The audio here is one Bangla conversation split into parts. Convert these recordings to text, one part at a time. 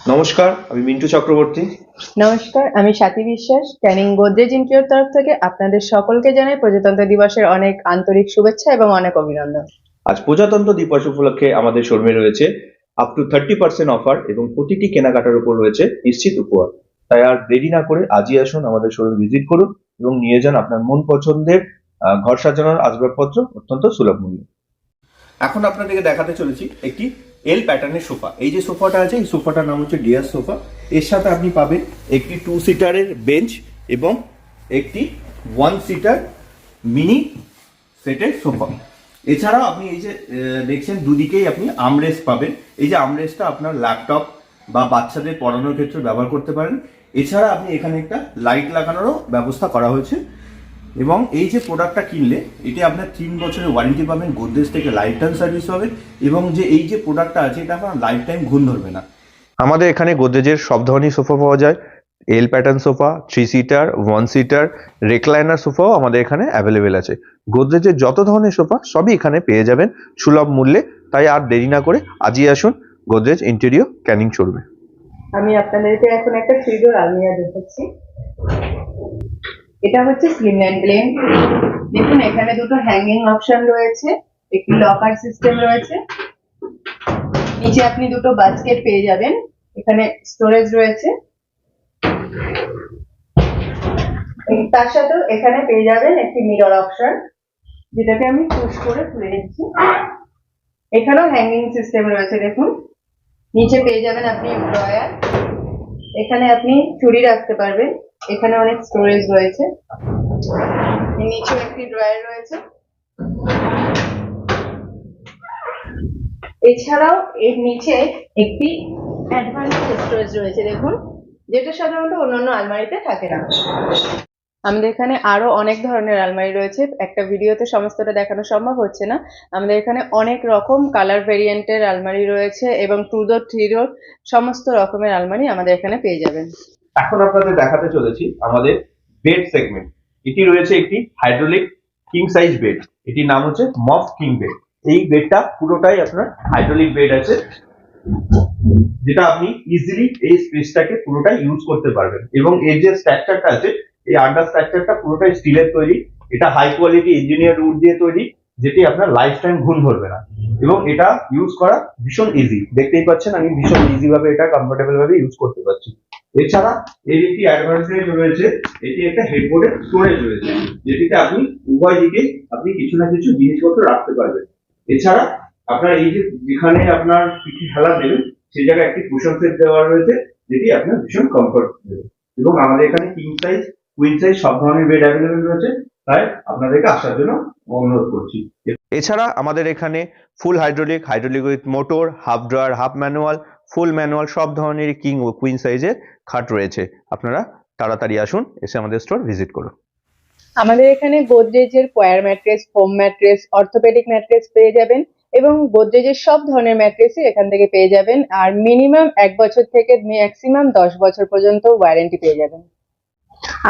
নমস্কার আমি মিন্টু চক্রবর্তী। নমস্কার আমি স্বাতী বিশ্বাস ক্যানিং গোদরেজ ইন্টিরিয়র তরফ থেকে আপনাদের সকলকে জানাই প্রজাতন্ত্র দিবসের অনেক আন্তরিক শুভেচ্ছা এবং অনেক অভিনন্দন। আজ প্রজাতন্ত্র দিবস উপলক্ষে আমাদের শোরুমে রয়েছে up to thirty percent offer এবং প্রতিটি কেনাকাটার উপর রয়েছে নিশ্চিত উপহার। তাই আর দেরি না করে আজই আসুন আমাদের শোরুম ভিজিট করুন এবং নিয়ে যান আপনার মন পছন্দের ঘর সাজানোর আসবাবপত্র অত্যন্ত সুলভ মূল্যে। এখন আপনাদেরকে দেখাতে চলেছি একটি এল প্যাটার্নের সোফা। এই যে সোফাটা আছে, এই সোফাটার নাম হচ্ছে ডিয়ার সোফা। এর সাথে আপনি পাবেন একটি টু সিটারের বেঞ্চ এবং একটি ওয়ান সিটার মিনি সেটের সোফা। এছাড়াও আপনি এই যে দেখছেন দুদিকেই আপনি আমরেস পাবেন। এই যে আমরেসটা আপনার ল্যাপটপ বা বাচ্চাদের পড়ানোর ক্ষেত্রে ব্যবহার করতে পারেন। এছাড়া আপনি এখানে একটা লাইট লাগানোরও ব্যবস্থা করা হয়েছে। এবং এই যে প্রোডাক্টটা কিনলে এটি আপনার তিন বছরের ওয়ারেন্টি পাবেন গোদরেজ থেকে লাইফ টাইম সার্ভিস হবে এবং যে এই যে প্রোডাক্টটা আছে এটা আপনার লাইফ টাইম ঘুণ ধরবে না। আমাদের এখানে গোদরেজের সব ধরনের সোফা পাওয়া যায়। L pattern sofa three seater one seater recliner সোফাও আমাদের এখানে অ্যাভেলেবেল আছে। গোদরেজের যত ধরনের সোফা সবই এখানে পেয়ে যাবেন সুলভ মূল্যে। তাই আর দেরি না করে আজই আসুন গোদরেজ ইন্টেরিও ক্যানিং শোরুমে আমি আপনাদেরকে এখন একটা থ্রি ডোর আলমিরা দেখাচ্ছি। এটা হচ্ছে স্লিম ল্যান্ড প্লেন দেখুন, এখানে দুটো হ্যাঙ্গিং অপশন রয়েছে, একটি লকার সিস্টেম রয়েছে। নিচে আপনি দুটো বাস্কেট পেয়ে যাবেন, এখানে স্টোরেজ রয়েছে। তার সাথেও এখানে পেয়ে যাবেন একটি মিরর অপশন যেটাকে আমি পুশ করে খুলে নিচ্ছি। এখানেও হ্যাঙ্গিং সিস্টেম রয়েছে, দেখুন। নিচে পেয়ে যাবেন আপনি ড্রয়ার এখানে আপনি চুড়ি রাখতে পারবেন। এখানে অনেক স্টোরেজ রয়েছে। নিচে একটি ড্রয়ার রয়েছে। এছাড়াও এর নিচে একটি স্টোরেজ রয়েছে, দেখুন, যেটা সাধারণত অন্যান্য আলমারিতে থাকে না। আমাদের এখানে আরও অনেক ধরনের আলমারি রয়েছে। একটা ভিডিওতে সমস্তটা দেখানো সম্ভব হচ্ছে না। আমাদের এখানে অনেক রকম কালার ভেরিয়েন্টের আলমারি রয়েছে এবং টু ডোর থ্রি ডোর সমস্ত রকমের আলমারি আমাদের এখানে পেয়ে যাবেন। এখন আপনাদের দেখাতে চলেছি আমাদের বেড সেগমেন্ট এটি রয়েছে একটি হাইড্রোলিক কিং সাইজ বেড এটির নাম হচ্ছে মফ কিং বেড এই বেডটা পুরোটাই আপনার হাইড্রোলিক বেড আছে, যেটা আপনি ইজিলি এই স্পেসটাকে পুরোটাই ইউজ করতে পারবেন। এবং এর যে স্ট্রাকচারটা আছে, এই আন্ডার স্ট্রাকচারটা পুরোটাই স্টিলের তৈরি। এটা হাই কোয়ালিটি ইঞ্জিনিয়ার উড দিয়ে তৈরি, যেটি আপনার লাইফ টাইম ঘুম ধরবে না। এবং এটা ইউজ করা ভীষণ ইজি দেখতেই পাচ্ছেন, আমি ভীষণ ইজি ভাবে এটা কমফোর্টেবল ভাবে ইউজ করতে পারছি। এছাড়া এর একটি অ্যাডভান্টেজ রয়েছে, এটি একটা হেডবোর্ডের স্টোরেজ রয়েছে, যেটিতে আপনি উভয় দিকে আপনি কিছু না কিছু জিনিসপত্র রাখতে পারবেন। এছাড়া আপনার এই যে যেখানে আপনার পিঠে হেলা দেবেন, সেই জায়গায় একটি কুশন সেট দেওয়া রয়েছে, যেটি আপনার ভীষণ কমফোর্ট দেবে। এবং আমাদের এখানে কিং সাইজ কুইন সাইজ সব ধরনের বেড অ্যাভেলেবেল রয়েছে, তাই আপনাদেরকে আসার জন্য অনুরোধ করছি। এছাড়া আমাদের এখানে full hydraulic hydraulic with motor half drawer half manual full manual সব ধরনের কিং ও কুইন সাইজের খাট রয়েছে। আপনারা তাড়াতাড়ি আসুন, এসে আমাদের স্টোর ভিজিট করুন। আমাদের এখানে গোদরেজের coir mattress, foam mattress, orthopaedic mattress পেয়ে যাবেন এবং গোদরেজের সব ধরনের ম্যাট্রেসই এখান থেকে পেয়ে যাবেন আর মিনিমাম এক বছর থেকে ম্যাক্সিমাম দশ বছর পর্যন্ত ওয়ারেন্টি পেয়ে যাবেন।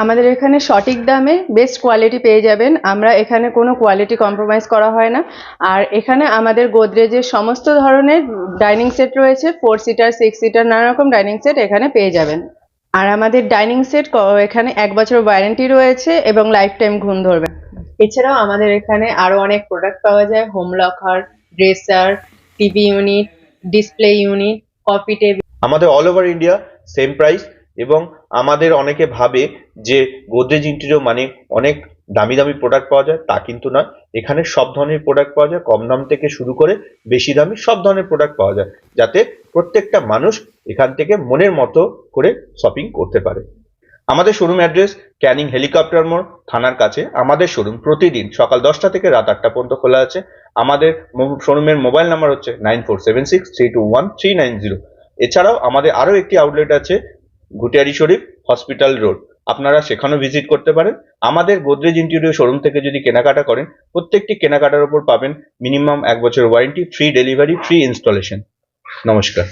আমাদের এখানে সঠিক দামে বেস্ট কোয়ালিটি পেয়ে যাবেন। আমরা এখানে কোনো কোয়ালিটি কম্প্রোমাইজ করা হয় না। আর এখানে আমাদের গোদরেজের সমস্ত ধরনের ডাইনিং সেট রয়েছে ফোর সিটার সিক্স সিটার নানা রকম ডাইনিং সেট এখানে পেয়ে যাবেন। আর আমাদের ডাইনিং সেট এখানে এক বছর ওয়ারেন্টি রয়েছে এবং লাইফ টাইম ঘুম ধরবে। এছাড়াও আমাদের এখানে আরও অনেক প্রোডাক্ট পাওয়া যায় home locker dresser TV unit display unit coffee table আমাদের all over India same price এবং আমাদের অনেকে ভাবে যে গোদরেজ ইন্টেরিয়র মানে অনেক দামি দামি প্রোডাক্ট পাওয়া যায়, তা কিন্তু নয়। এখানে সব ধরনের প্রোডাক্ট পাওয়া যায়, কম দাম থেকে শুরু করে বেশি দামি সব ধরনের প্রোডাক্ট পাওয়া যায়, যাতে প্রত্যেকটা মানুষ এখান থেকে মনের মতো করে শপিং করতে পারে। আমাদের শোরুম অ্যাড্রেস ক্যানিং হেলিকপ্টার মোড় থানার কাছে। আমাদের শোরুম প্রতিদিন সকাল দশটা থেকে রাত আটটা পর্যন্ত খোলা আছে। আমাদের শোরুমের মোবাইল নাম্বার হচ্ছে nine four seven six three two one three nine zero এছাড়াও আমাদের আরও একটি আউটলেট আছে গুটিয়ারি শরীফ হসপিটাল রোড। আপনারা সেখানেও ভিজিট করতে পারেন। আমাদের গোদরেজ ইন্টেরিয়র শোরুম থেকে যদি কেনাকাটা করেন, প্রত্যেকটি কেনাকাটার উপর পাবেন মিনিমাম এক বছর warranty free delivery free installation নমস্কার।